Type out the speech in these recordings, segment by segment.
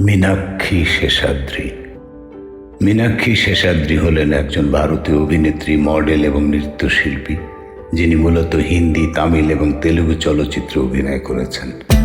মীনাক্ষী শেষাদ্রি। মীনাক্ষী শেষাদ্রি হলেন একজন ভারতীয় অভিনেত্রী মডেল এবং নৃত্যশিল্পী। যিনি মূলত হিন্দি তামিল এবং তেলুগু চলচ্চিত্রে অভিনয় করেছেন।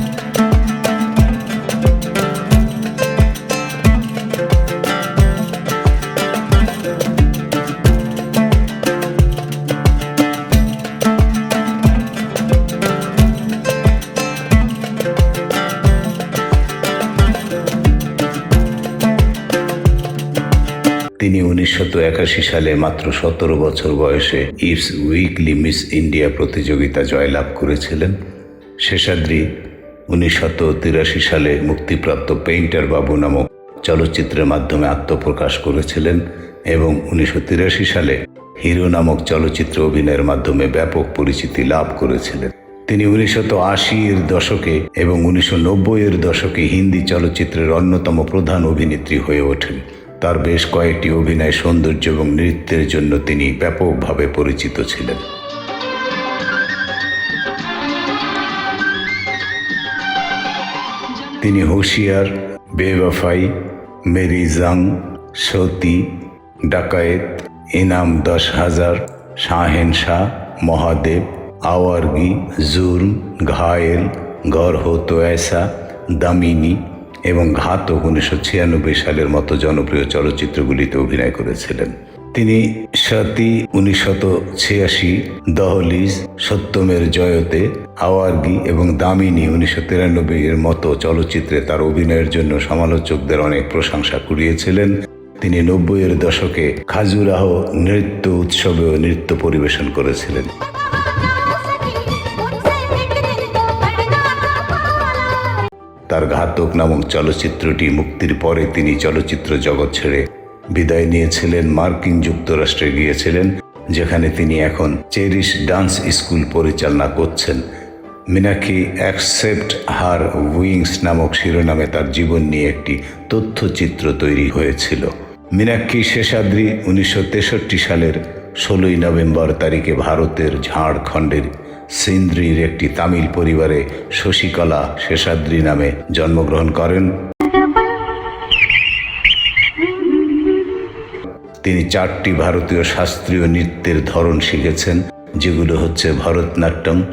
একাশি সালে মাত্র সতেরো বছর বয়সে ইটস উইকলি মিস ইন্ডিয়া প্রতিযোগিতা জয়লাভ করেছিলেন। শেষাদ্রি উনিশশত তিরাশি সালে মুক্তিপ্রাপ্ত পেইন্টার বাবু নামক চলচ্চিত্রের মাধ্যমে আত্মপ্রকাশ করেছিলেন এবং উনিশশো তিরাশি সালে হিরো নামক চলচ্চিত্র অভিনয়ের মাধ্যমে ব্যাপক পরিচিতি লাভ করেছিলেন। তিনি উনিশশত আশির দশকে এবং উনিশশো নব্বইয়ের দশকে হিন্দি চলচ্চিত্রের অন্যতম প্রধান অভিনেত্রী হয়ে ওঠেন। তার বেশ কয়েকটি অভিনয়, সৌন্দর্য এবং নৃত্যের জন্য তিনি ব্যাপকভাবে পরিচিত ছিলেন। তিনি হুঁশিয়ার, বেওয়াফাই, মেরি জাং, সতী, ডাকায়েত, ইনাম দশ হাজার, শাহেন শাহ, মহাদেব, আওয়ারগি, জুর্ম, ঘায়েল গর হো তো এসা দামিনী এবং ঘাতক উনিশশো ছিয়ানব্বই সালের মতো জনপ্রিয় চলচ্চিত্রগুলিতে অভিনয় করেছিলেন। তিনি সতী উনিশশত ছিয়াশি, দহলিজ, সত্যমের জয়তে, আওয়ার্গি এবং দামিনী উনিশশো তিরানব্বই এর মতো চলচ্চিত্রে তার অভিনয়ের জন্য সমালোচকদের অনেক প্রশংসা কুড়িয়েছিলেন। তিনি নব্বইয়ের দশকে খাজুরাহ নৃত্য উৎসবেও নৃত্য পরিবেশন করেছিলেন। তার ঘাতক নামক চলচ্চিত্রটি মুক্তির পরে তিনি চলচ্চিত্র জগৎ ছেড়ে বিদায় নিয়েছিলেন। মার্কিন যুক্তরাষ্ট্রে গিয়েছিলেন, যেখানে তিনি এখন চেরিশ ডান্স স্কুল পরিচালনা করছেন। মিনাক্ষী অ্যাকসেপ্ট হার উইংস নামক শিরোনামে তার জীবন নিয়ে একটি তথ্যচিত্র তৈরি হয়েছিল। মিনাক্ষী শেষাদ্রি উনিশশো তেষট্টি সালের ষোলোই নভেম্বর তারিখে ভারতের ঝাড়খণ্ডের সিন্দ্রির একটি তামিল পরিবারে শশীকলা শেষাদ্রি নামে জন্মগ্রহণ করেন। তিনি চারটি ভারতীয় শাস্ত্রীয় নৃত্যের ধরন শিখেছেন, যেগুলো হচ্ছে ভরতনাট্যম,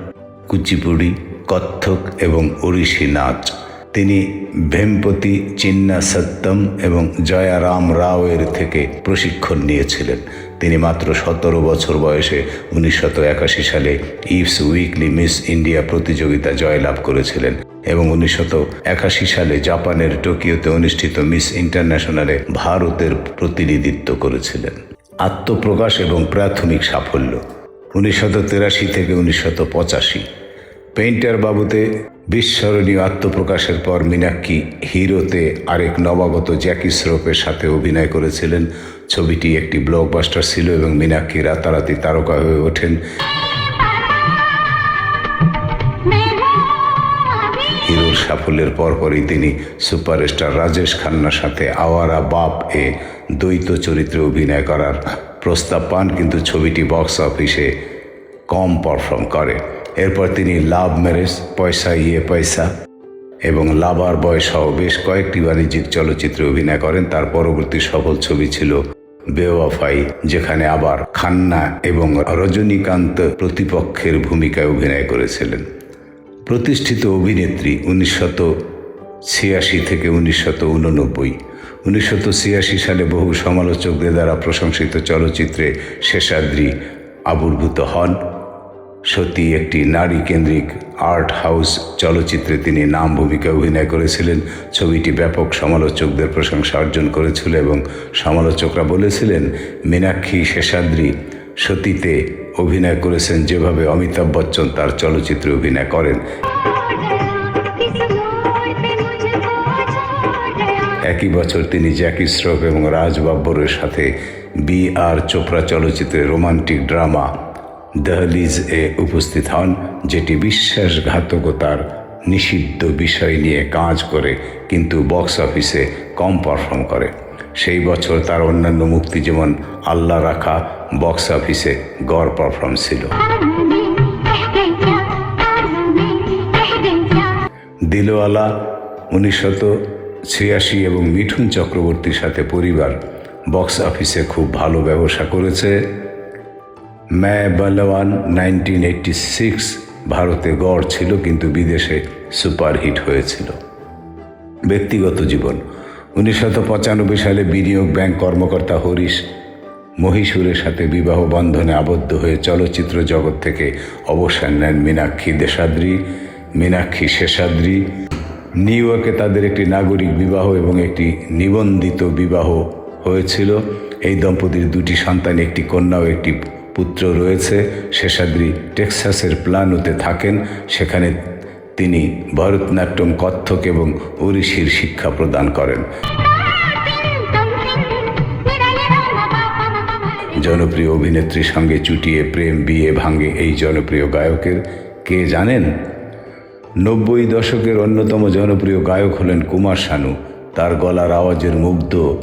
কুচিপুড়ি, কত্থক এবং ওড়িশি নাচ। তিনি ভেমপতি চিন্না সত্যম এবং জয়ারাম এর থেকে প্রশিক্ষণ নিয়েছিলেন। তিনি মাত্র সতেরো বছর বয়সে উনিশশত একাশি সালে ইভস উইকলি মিস ইন্ডিয়া প্রতিযোগিতা জয়লাভ করেছিলেন এবং উনিশশত একাশি সালে জাপানের টোকিওতে অনুষ্ঠিত মিস ইন্টারন্যাশনালে ভারতের প্রতিনিধিত্ব করেছিলেন। আত্মপ্রকাশ এবং প্রাথমিক সাফল্য। উনিশশত তিরাশি থেকে উনিশশত পঁচাশি। পেইন্টার বাবুতে বিস্মরণীয় আত্মপ্রকাশের পর মীনাক্ষী হিরোতে আরেক নবাগত জ্যাকি শ্রফের সাথে অভিনয় করেছিলেন ছবিটি একটি ব্লকবাস্টার ছিল এবং মীনাক্ষী রাতারাতি তারকা হয়ে ওঠেন। হিরোর সাফল্যের পরপরই তিনি সুপারস্টার রাজেশ খান্নার সাথে আওয়ারা বাপ এ দ্বৈত চরিত্রে অভিনয় করার প্রস্তাব পান, কিন্তু ছবিটি বক্স অফিসে কম পারফর্ম করে। এরপর তিনি লাভ ম্যারেজ, পয়সা ইয়ে পয়সা এবং লাভার বয় বেশ কয়েকটি বাণিজ্যিক চলচ্চিত্রে অভিনয় করেন। তার পরবর্তী সফল ছবি ছিল বেওয়াফাই, যেখানে আবার খান্না এবং রজনীকান্ত প্রতিপক্ষের ভূমিকায় অভিনয় করেছিলেন। প্রতিষ্ঠিত অভিনেত্রী উনিশশত ছিয়াশি থেকে উনিশশত উননব্বই। উনিশশত ছিয়াশি সালে বহু সমালোচকদের দ্বারা প্রশংসিত চলচ্চিত্রে শেষাদ্রি আবির্ভূত হন। সত্যি একটি নারী কেন্দ্রিক আর্ট হাউস চলচ্চিত্রে তিনি নাম ভূমিকা অভিনয় করেছিলেন। ছবিটি ব্যাপক সমালোচকদের প্রশংসা অর্জন করেছিল এবং সমালোচকরা বলেছিলেন, মীনাক্ষী শেষাদ্রি সতীতে অভিনয় করেছেন যেভাবে অমিতাভ বচ্চন তার চলচ্চিত্রে অভিনয় করেন। একই বছর তিনি জ্যাকি শ্রফ এবং রাজ বাব্বরের সাথে বি আর চোপড়া চলচ্চিত্রে রোমান্টিক ড্রামা দহলিজ এ উপস্থিত হন, যেটি বিশ্বাসঘাতকতার নিষিদ্ধ বিষয় নিয়ে কাজ করে, কিন্তু বক্স অফিসে কম পারফর্ম করে। সেই বছর তার অন্যান্য মুক্তি যেমন আল্লাহ রাখা বক্স অফিসে গড় পারফর্ম ছিল। দিলওয়ালা উনিশশো ছিয়াশি এবং মিঠুন চক্রবর্তীর সাথে পরিবার বক্স অফিসে খুব ভালো ব্যবসা করেছে। ম্যা বলওয়ান নাইনটিন এইটটি সিক্স ভারতে গড় ছিল, কিন্তু বিদেশে সুপারহিট হয়েছিল। ব্যক্তিগত জীবন। উনিশশো পঁচানব্বই সালে বিনিয়োগ ব্যাংক কর্মকর্তা হরিশ মহীশূরের সাথে বিবাহ বন্ধনে আবদ্ধ হয়ে চলচ্চিত্র জগৎ থেকে অবসর নেন মীনাক্ষী দেশাদ্রি, মীনাক্ষী শেষাদ্রি। নিউ ইয়র্কে তাদের একটি নাগরিক বিবাহ এবং একটি নিবন্ধিত বিবাহ হয়েছিল। এই দম্পতির দুটি সন্তান, একটি কন্যা ও একটি পুত্র রয়েছে, শেষাদ্রি টেক্সাসের প্লানোতে থাকেন, সেখানে তিনি ভরতনাট্যম কত্থক এবং ওড়িশির শিক্ষা প্রদান করেন। জনপ্রিয় অভিনেত্রীর সঙ্গে চুটিয়ে প্রেম, বিয়ে ভাঙে এই জনপ্রিয় গায়কের। কে জানেন? নব্বই দশকের অন্যতম জনপ্রিয় গায়ক হলেন কুমার শানু। তার গলার আওয়াজের মুগ্ধ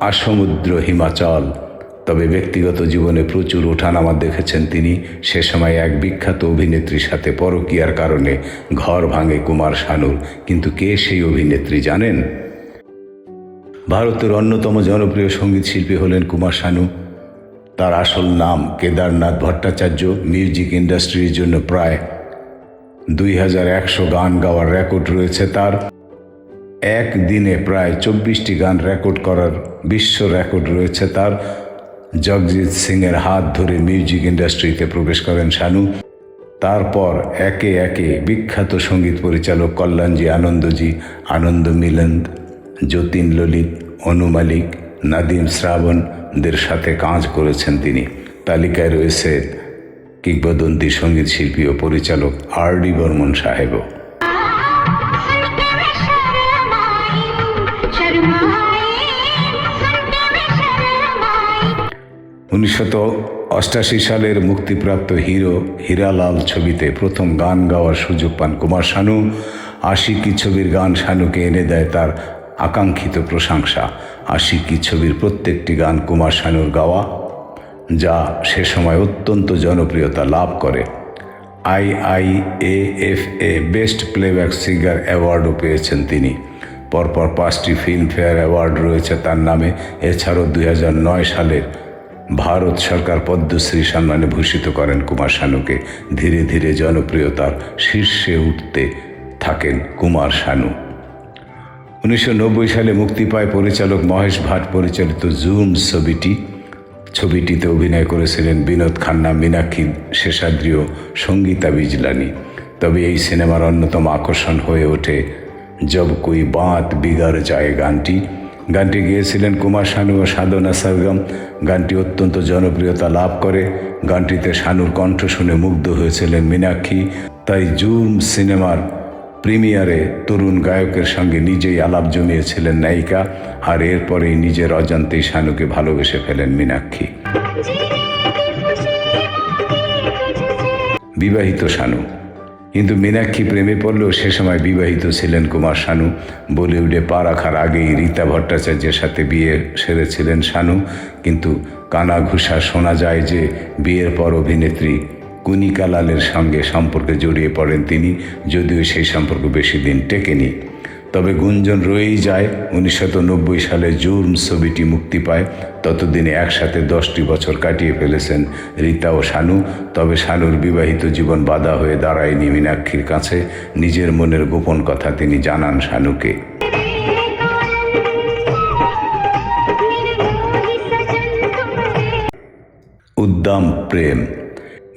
আসমুদ্র হিমাচল। তবে ব্যক্তিগত জীবনে প্রচুর ওঠানামা দেখেছেন তিনি। সে সময় এক বিখ্যাত অভিনেত্রীর সাথে পরকীয়ার কারণে ঘর ভাঙে কুমার শানুর। কিন্তু কে সেই অভিনেত্রী জানেন? ভারতের অন্যতম জনপ্রিয় সংগীত শিল্পী হলেন কুমার শানু। তার আসল নাম কেদারনাথ ভট্টাচার্য। মিউজিক ইন্ডাস্ট্রির জন্য প্রায় দুই হাজার একশো গান গাওয়ার রেকর্ড রয়েছে তার। একদিনে প্রায় চব্বিশটি গান রেকর্ড করার বিশ্ব রেকর্ড রয়েছে তার। জগজিৎ সিংয়ের হাত ধরে মিউজিক ইন্ডাস্ট্রিতে প্রবেশ করেন শানু। তারপর একে একে বিখ্যাত সংগীত পরিচালক কল্যাণজি আনন্দজি, আনন্দ মিলন্দ যতীন ললিত, অনু মালিক, নাদিম শ্রাবণদের সাথে কাজ করেছেন তিনি। তালিকায় রয়েছে কিংবদন্তি সংগীত শিল্পী ও পরিচালক আর ডি বর্মন সাহেবও। উনিশশত অষ্টাশি সালের মুক্তিপ্রাপ্ত হিরো হীরালাল ছবিতে প্রথম গান গাওয়ার সুযোগ পান কুমার শানু। আশিকি ছবির গান শানুকে এনে দেয় তার আকাঙ্ক্ষিত প্রশংসা। আশিকি ছবির প্রত্যেকটি গান কুমার শানুর গাওয়া, যা সে সময় অত্যন্ত জনপ্রিয়তা লাভ করে। I I A F A best playback singer অ্যাওয়ার্ডও পেয়েছেন তিনি। পরপর পাঁচটি ফিল্মফেয়ার অ্যাওয়ার্ড রয়েছে তার নামে। এছাড়াও দু হাজার নয় সালের ভারত সরকার পদ্মশ্রী সম্মানে ভূষিত করেন কুমার শানুকে। ধীরে ধীরে জনপ্রিয়তার শীর্ষে উঠতে থাকেন কুমার শানু। উনিশশো নব্বই সালে মুক্তি পায় পরিচালক মহেশ ভাট পরিচালিত জুম ছবিটি। ছবিটিতে অভিনয় করেছিলেন বিনোদ খান্না, মীনাক্ষী শেষাদ্রিও, সঙ্গীতা বিজলানি। তবে এই সিনেমার অন্যতম আকর্ষণ হয়ে ওঠে জব কুই বাঁত বিগার যায় গানটি। গানটি গেয়েছিলেন কুমার শানু ও সাধনা সরগম। গানটি অত্যন্ত জনপ্রিয়তা লাভ করে। গানটিতে শানুর কণ্ঠ শুনে মুগ্ধ হয়েছিলেন মীনাক্ষী। তাই জুম সিনেমার প্রিমিয়ারে তরুণ গায়কের সঙ্গে নিজেই আলাপ জমিয়েছিলেন নায়িকা। আর এরপরেই নিজের অজান্তেই শানুকে ভালোবেসে ফেলেন মীনাক্ষী। বিবাহিত শানু। কিন্তু মীনাক্ষী প্রেমে পড়লেও সে সময় বিবাহিত ছিলেন কুমার শানু। বলিউডে পা রাখার আগেই রীতা ভট্টাচার্যের সাথে বিয়ে সেরেছিলেন শানু। কিন্তু কানা ঘুষা শোনা যায় যে বিয়ের পর অভিনেত্রী কুনিকালালের সঙ্গে সম্পর্কে জড়িয়ে পড়েন তিনি, যদিও সেই সম্পর্ক বেশি দিন টেকেনি। তবে গুঞ্জন রয়েই যায়। উনিশশো সালে জুর্ম ছবিটি মুক্তি পায়। ততদিনে একসাথে দশটি বছর কাটিয়ে ফেলেছেন রীতা ও শানু। তবে শানুর বিবাহিত জীবন বাধা হয়ে দাঁড়ায়নি মীনাক্ষীর কাছে। নিজের মনের গোপন কথা তিনি জানান শানুকে। উদ্দাম প্রেম।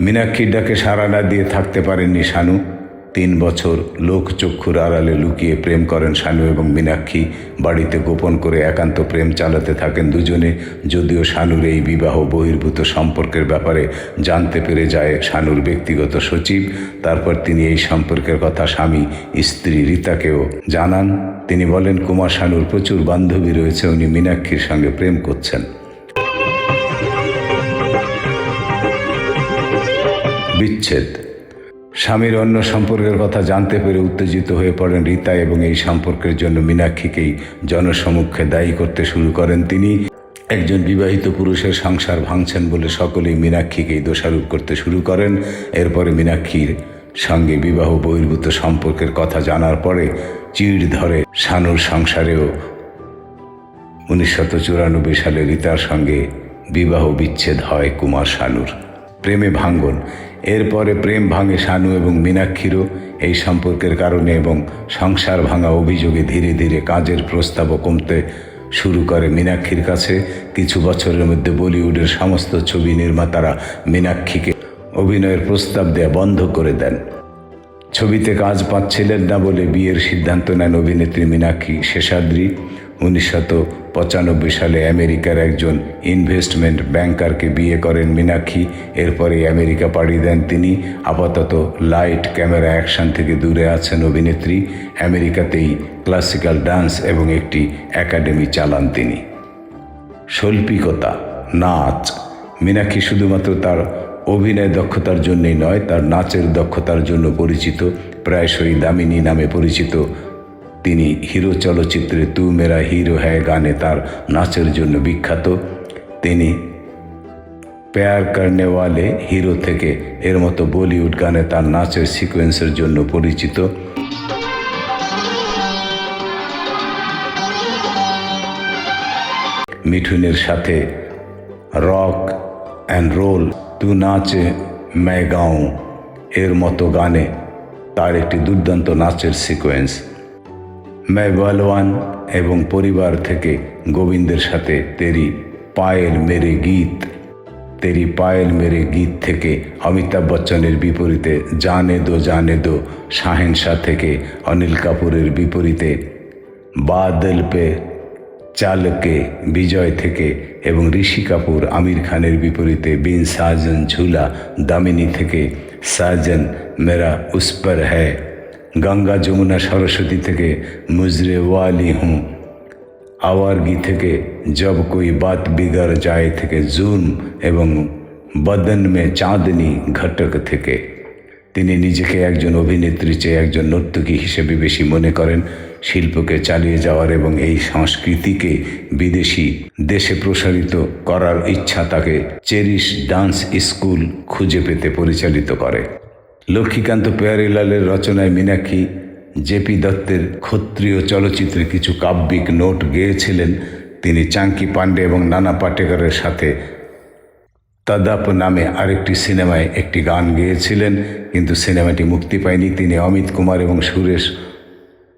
মীনাক্ষীর ডাকে সাড়া না দিয়ে থাকতে পারেননি শানু। তিন বছর লোকচক্ষুর আড়ালে লুকিয়ে প্রেম করেন শানু এবং মীনাক্ষী। বাড়িতে গোপন করে একান্ত প্রেম চালাতে থাকেন দুজনে। যদিও শানুর এই বিবাহ বহির্ভূত সম্পর্কের ব্যাপারে জানতে পেরে যায় শানুর ব্যক্তিগত সচিব। তারপর তিনি এই সম্পর্কের কথা স্বামী, স্ত্রী রীতাকেও জানান। তিনি বলেন, কুমার শানুর প্রচুর বান্ধবী রয়েছে, উনি মীনাক্ষীর সঙ্গে প্রেম করছেন। বিচ্ছেদ। স্বামীর অন্য সম্পর্কের কথা জানতে পেরে উত্তেজিত হয়ে পড়েন রীতা এবং এই সম্পর্কের জন্য মীনাক্ষীকেই জনসমক্ষে দায়ী করতে শুরু করেন তিনি। একজন বিবাহিত পুরুষের সংসার ভাঙছেন বলে সকলেই মীনাক্ষীকেই দোষারোপ করতে শুরু করেন। এরপরে মীনাক্ষীর সঙ্গে বিবাহ বহির্ভূত সম্পর্কের কথা জানার পরে চিড় ধরে শানুর সংসারেও। উনিশশো চুরানব্বই সালে রীতার সঙ্গে বিবাহ বিচ্ছেদ হয় কুমার শানুর। প্রেমে ভাঙ্গন। এরপরে প্রেম ভাঙে শানু এবং মীনাক্ষীরও এই সম্পর্কের কারণে এবং সংসার ভাঙা অভিযোগে ধীরে ধীরে কাজের প্রস্তাবও কমতে শুরু করে মীনাক্ষীর কাছে। কিছু বছরের মধ্যে বলিউডের সমস্ত ছবি নির্মাতারা মীনাক্ষীকে অভিনয়ের প্রস্তাব দেয়া বন্ধ করে দেন। ছবিতে কাজ পাচ্ছিলেন না বলে বিয়ের সিদ্ধান্ত নেন অভিনেত্রী মীনাক্ষী শেষাদ্রি। উনিশশো পঁচানব্বই সালে আমেরিকার একজন ইনভেস্টমেন্ট ব্যাংকারকে বিয়ে করেন মীনাক্ষী। এরপরে আমেরিকা পাড়ি দেন তিনি। আপাতত লাইট ক্যামেরা অ্যাকশন থেকে দূরে আছেন অভিনেত্রী। আমেরিকাতেই ক্লাসিক্যাল ডান্স এবং একটি একাডেমি চালান তিনি। শৈল্পিকতা, নাচ। মীনাক্ষী শুধুমাত্র তার অভিনয় দক্ষতার জন্যই নয়, তার নাচের দক্ষতার জন্য পরিচিত, প্রায়শই দামিনী নামে পরিচিত তিনি হিরো চলচ্চিত্রে তু মেরা হিরো হ্যায় গানে তার নাচের জন্য বিখ্যাত। তিনি প্যার করনে ওয়ালে হিরো থেকে এর মতো বলিউড গানে তার নাচের সিকোয়েন্সের জন্য পরিচিত। মিঠুনের সাথে রক অ্যান্ড রোল তু নাচে মে গাও এর মতো গানে তার একটি দুর্দান্ত নাচের সিকোয়েন্স। মে বলওয়ান এবং পরিবার থেকে গোবিন্দের সাথে তেরি পায়েল মেরে গীত। তেরি পায়েল মেরে গীত থেকে অমিতাভ বচ্চনের বিপরীতে জানে দো জানে দো, শাহেনশাহ থেকে অনিল কাপুরের বিপরীতে বাদল পে চালকে বিজয় থেকে এবং ঋষি কাপুর, আমির খানের বিপরীতে বিন সাজন ঝুলা, দামিনী থেকে সাজন মেরা উস পর হ্যায়। গঙ্গা যমুনা সরস্বতী থেকে মুজরে ওয়ালি হুঁ আওয়ারগি থেকে জব কোই বাত বিগড় যায় থেকে জুম এবং বদন মে চাঁদনি ঘটক থেকে। তিনি নিজেকে একজন অভিনেত্রী চেয়ে একজন নর্তকী হিসেবে বেশি মনে করেন। শিল্পকে চালিয়ে যাওয়ার এবং এই সংস্কৃতিকে বিদেশি দেশে প্রসারিত করার ইচ্ছা তাকে চেরিশ ডান্স স্কুল খুঁজে পেতে পরিচালিত করে। লক্ষ্মীকান্ত পেয়ারিলালের রচনায় মীনাক্ষী জেপি দত্তের ক্ষত্রিয় চলচ্চিত্রে কিছু কাব্যিক নোট গেয়েছিলেন। তিনি চাঙ্কি পাণ্ডে এবং নানা পাটেকরের সাথে তদাপ নামে আরেকটি সিনেমায় একটি গান গেয়েছিলেন, কিন্তু সিনেমাটি মুক্তি পায়নি। তিনি অমিত কুমার এবং সুরেশ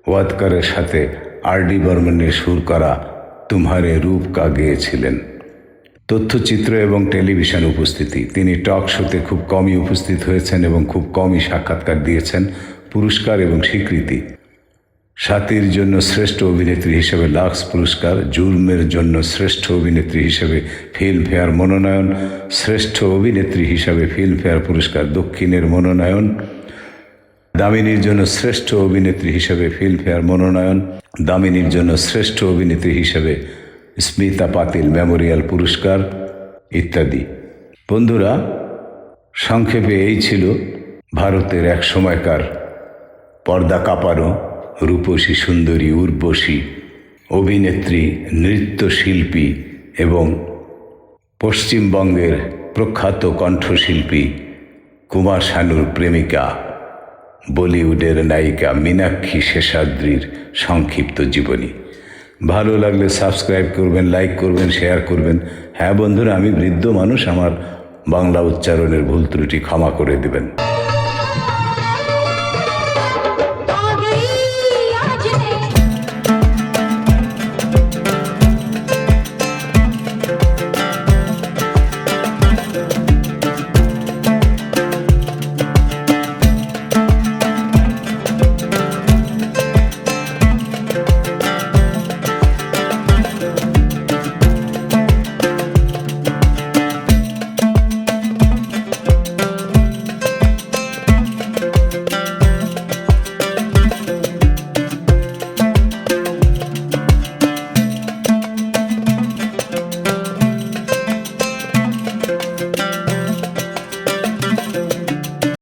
ওয়াদকারের সাথে আর ডি বর্মনের সুর করা, তুমহারে রূপ কা গেয়েছিলেন। তথ্যচিত্র এবং টেলিভিশন উপস্থিতি। তিনি টক শোতে খুব কমই উপস্থিত হয়েছেন এবং খুব কমই সাক্ষাৎকার দিয়েছেন, পুরস্কার এবং স্বীকৃতি। সাথীর জন্য শ্রেষ্ঠ অভিনেত্রী হিসেবে লাক্স পুরস্কার জুর্মের জন্য শ্রেষ্ঠ অভিনেত্রী হিসেবে ফিল্মফেয়ার মনোনয়ন, শ্রেষ্ঠ অভিনেত্রী হিসাবে ফিল্মফেয়ার পুরস্কার, দক্ষিণের মনোনয়ন, দামিনীর জন্য শ্রেষ্ঠ অভিনেত্রী হিসেবে ফিল্মফেয়ার মনোনয়ন, দামিনীর জন্য শ্রেষ্ঠ অভিনেত্রী হিসেবে স্মিতা পাতিল মেমোরিয়াল পুরস্কার ইত্যাদি। বন্ধুরা, সংক্ষেপে এই ছিল ভারতের এক সময়কার পর্দা কাঁপানো রূপসী সুন্দরী, উর্বশী অভিনেত্রী, নৃত্যশিল্পী এবং পশ্চিমবঙ্গের প্রখ্যাত কণ্ঠশিল্পী কুমার শানুর প্রেমিকা, বলিউডের নায়িকা মীনাক্ষী শেষাদ্রির সংক্ষিপ্ত জীবনী। ভালো লাগলে সাবস্ক্রাইব করবেন লাইক করবেন শেয়ার করবেন। হ্যাঁ বন্ধুরা, আমি বৃদ্ধ মানুষ, আমার বাংলা উচ্চারণের ভুল ত্রুটি ক্ষমা করে দেবেন।